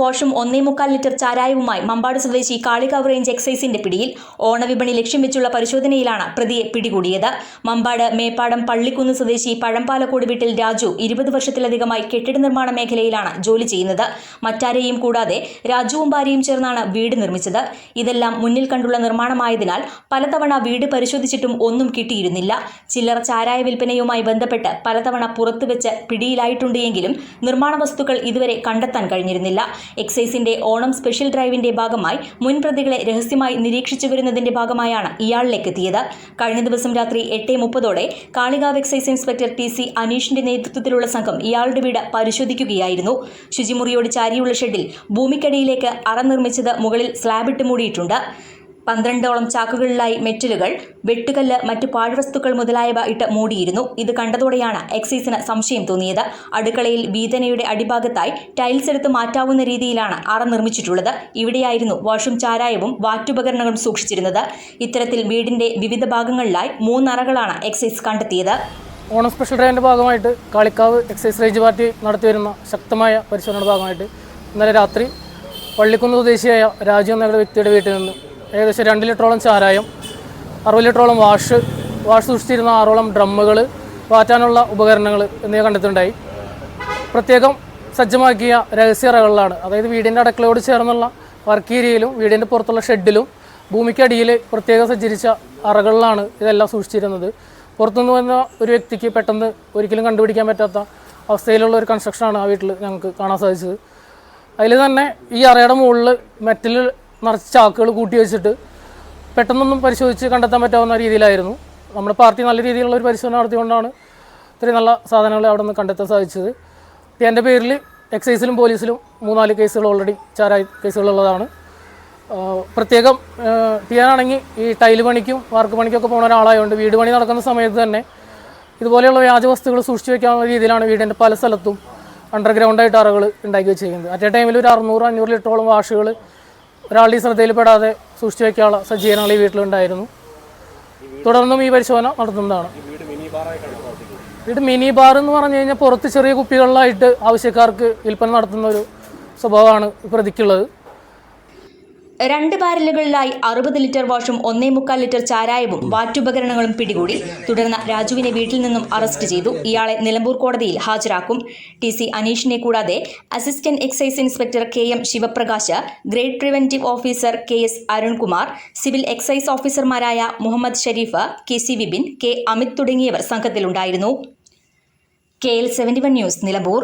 വാഷും ഒന്നേ മുക്കാൽ ലിറ്റർ ചാരായവുമായി മമ്പാട് സ്വദേശി കാളികാവ് റേഞ്ച് എക്സൈസിന്റെ പിടിയിൽ ഓണവിപണി ലക്ഷ്യം വെച്ചുള്ള പരിശോധനയിലാണ് പ്രതിയെ പിടികൂടിയത്. മമ്പാട് മേപ്പാടം പള്ളിക്കുന്ന് സ്വദേശി പഴംപാലക്കോട് വീട്ടിൽ രാജു ഇരുപത് വർഷത്തിലധികമായി കെട്ടിട നിർമ്മാണ മേഖലയിലാണ് ജോലി ചെയ്യുന്നത്. മറ്റാരെയും കൂടാതെ രാജുവും ഭാര്യയും ചേർന്നാണ് വീട് നിർമ്മിച്ചത്. ഇതെല്ലാം മുന്നിൽ കണ്ടുള്ള നിർമ്മാണമായതിനാൽ പലതവണ വീട് പരിശോധിച്ചിട്ടും ഒന്നും കിട്ടിയിരുന്നില്ല. ചില്ലറ ചാരായ വിൽപ്പനയുമായി ബന്ധപ്പെട്ട് പലതവണ പുറത്തുവെച്ച് പിടിയിലായിട്ടുണ്ട് എങ്കിലും നിർമ്മാണ വസ്തുക്കൾ ഇതുവരെ കണ്ടെത്താൻ കഴിഞ്ഞിരുന്നില്ല. എക്സൈസിന്റെ ഓണം സ്പെഷ്യൽ ഡ്രൈവിന്റെ ഭാഗമായി മുൻ പ്രതികളെ രഹസ്യമായി നിരീക്ഷിച്ചു വരുന്നതിന്റെ ഭാഗമായാണ് ഇയാളിലേക്ക് എത്തിയത്. കഴിഞ്ഞ ദിവസം രാത്രി എട്ട് മുപ്പതോടെ Kalikavu excise inspector T C അനീഷിന്റെ നേതൃത്വത്തിലുള്ള സംഘം ഇയാളുടെ വീട് പരിശോധിക്കുകയായിരുന്നു. ശുചിമുറിയോട് ചാരിയുള്ള ഷെഡിൽ ഭൂമിക്കടിയിലേക്ക് അറ നിർമ്മിച്ചത് മുകളിൽ സ്ലാബിട്ട് മൂടിയിട്ടുണ്ട്. പന്ത്രണ്ടോളം ചാക്കുകളിലായി മെറ്റലുകൾ വെട്ടുകല്ല് മറ്റു പാഴ്വസ്തുക്കൾ മുതലായവ ഇട്ട് മൂടിയിരുന്നു. ഇത് കണ്ടതോടെയാണ് എക്സൈസിന് സംശയം തോന്നിയത്. അടുക്കളയിൽ വീതനയുടെ അടിഭാഗത്തായി ടൈൽസ് എടുത്ത് മാറ്റാവുന്ന രീതിയിലാണ് അറ നിർമ്മിച്ചിട്ടുള്ളത്. ഇവിടെയായിരുന്നു വാഷും ചാരായവും വാറ്റുപകരണങ്ങളും സൂക്ഷിച്ചിരുന്നത്. ഇത്തരത്തിൽ വീടിന്റെ വിവിധ ഭാഗങ്ങളിലായി മൂന്നറകളാണ് എക്സൈസ് കണ്ടെത്തിയത്. ഓണം സ്പെഷ്യൽ ട്രെയിനിന്റെ ഭാഗമായിട്ട് കാളിക്കാവ് എക്സൈസ് റേഞ്ച് പാർട്ടി നടത്തിവരുന്ന ശക്തമായ പരിശോധനയുടെ ഭാഗമായിട്ട് ഇന്നലെ രാത്രി പള്ളിക്കുന്ന് സ്വദേശിയായ രാജു എന്ന വ്യക്തിയുടെ വീട്ടിൽ നിന്ന് ഏകദേശം രണ്ട് ലിറ്ററോളം ചാരായം അറുപത് ലിറ്ററോളം വാഷ് വാഷ് സൂക്ഷിച്ചിരുന്ന ആറോളം ഡ്രമ്മുകൾ വാറ്റാനുള്ള ഉപകരണങ്ങൾ എന്നിവ കണ്ടെത്തുണ്ടായി പ്രത്യേകം സജ്ജമാക്കിയ രഹസ്യറകളിലാണ് അതായത് വീടിന്റെ അടുക്കളയോട് ചേർന്നുള്ള വർക്ക് ഏരിയയിലും വീടിന്റെ പുറത്തുള്ള ഷെഡിലും ഭൂമിക്കടിയിൽ പ്രത്യേകം സജ്ജരിച്ച അറകളിലാണ് ഇതെല്ലാം സൂക്ഷിച്ചിരുന്നത്. പുറത്തുനിന്ന് വന്ന ഒരു വ്യക്തിക്ക് പെട്ടെന്ന് ഒരിക്കലും കണ്ടുപിടിക്കാൻ പറ്റാത്ത അവസ്ഥയിലുള്ള ഒരു കൺസ്ട്രക്ഷനാണ് ആ വീട്ടിൽ ഞങ്ങൾക്ക് കാണാൻ സാധിച്ചത്. അതിൽ തന്നെ ഈ അറയുടെ മുകളിൽ മെറ്റൽ നിറച്ച് ചാക്കുകൾ കൂട്ടി വെച്ചിട്ട് പെട്ടെന്നൊന്നും പരിശോധിച്ച് കണ്ടെത്താൻ പറ്റാവുന്ന രീതിയിലായിരുന്നു. നമ്മുടെ പാർട്ടി നല്ല രീതിയിലുള്ള ഒരു പരിശോധന നടത്തിക്കൊണ്ടാണ് ഇത്രയും നല്ല സാധനങ്ങൾ അവിടെ നിന്ന് കണ്ടെത്താൻ സാധിച്ചത്. എന്റെ പേരിൽ എക്സൈസിലും പോലീസിലും മൂന്നാൽ കേസുകൾ ഓൾറെഡി ചാരായ കേസുകളുള്ളതാണ് പ്രത്യേകം ടിയാനാണെങ്കിൽ ഈ ടൈൽ പണിക്കും വാർക്ക് പണിക്കൊക്കെ പോകുന്ന ഒരാളായതുകൊണ്ട് വീട് പണി നടക്കുന്ന സമയത്ത് തന്നെ ഇതുപോലെയുള്ള വ്യാജ വസ്തുക്കൾ സൂക്ഷിച്ചു വെക്കാവുന്ന രീതിയിലാണ് വീടിന്റെ പല സ്ഥലത്തും അണ്ടർഗ്രൗണ്ടായിട്ട് അറകൾ ഉണ്ടാക്കി വെച്ചിരിക്കുന്നത്. അറ്റ് എ ടൈമിൽ ഒരു അറുന്നൂറ് അഞ്ഞൂറ് ലിറ്ററോളം വാഷുകൾ ഒരാളുടെ ശ്രദ്ധയിൽപ്പെടാതെ സൂക്ഷിച്ചു വയ്ക്കാനുള്ള സജ്ജീകരണങ്ങൾ ഈ വീട്ടിലുണ്ടായിരുന്നു. തുടർന്നും ഈ പരിശോധന നടത്തുന്നതാണ്. വീട് മിനി ബാർ എന്ന് പറഞ്ഞു കഴിഞ്ഞാൽ പുറത്ത് ചെറിയ കുപ്പികളിലായിട്ട് ആവശ്യക്കാർക്ക് വിൽപ്പന നടത്തുന്ന ഒരു സ്വഭാവമാണ് പ്രതിക്കുള്ളത്. രണ്ട് ബാരലുകളിലായി അറുപത് ലിറ്റർ വാഷും ഒന്നേ മുക്കാൽ ലിറ്റർ ചാരായവും വാറ്റുപകരണങ്ങളും പിടികൂടി. തുടർന്ന് രാജുവിനെ വീട്ടിൽ നിന്നും അറസ്റ്റ് ചെയ്തു. ഇയാളെ നിലമ്പൂർ കോടതിയിൽ ഹാജരാക്കും. ടി സി അനീഷിനെ കൂടാതെ assistant excise inspector K M Sivaprakash grade preventive officer K S Arunkumar civil excise ഓഫീസർമാരായ Muhammad Sharif K C Vipin K Amit തുടങ്ങിയവർ സംഘത്തിലുണ്ടായിരുന്നു. K L seventy one news Nilambur.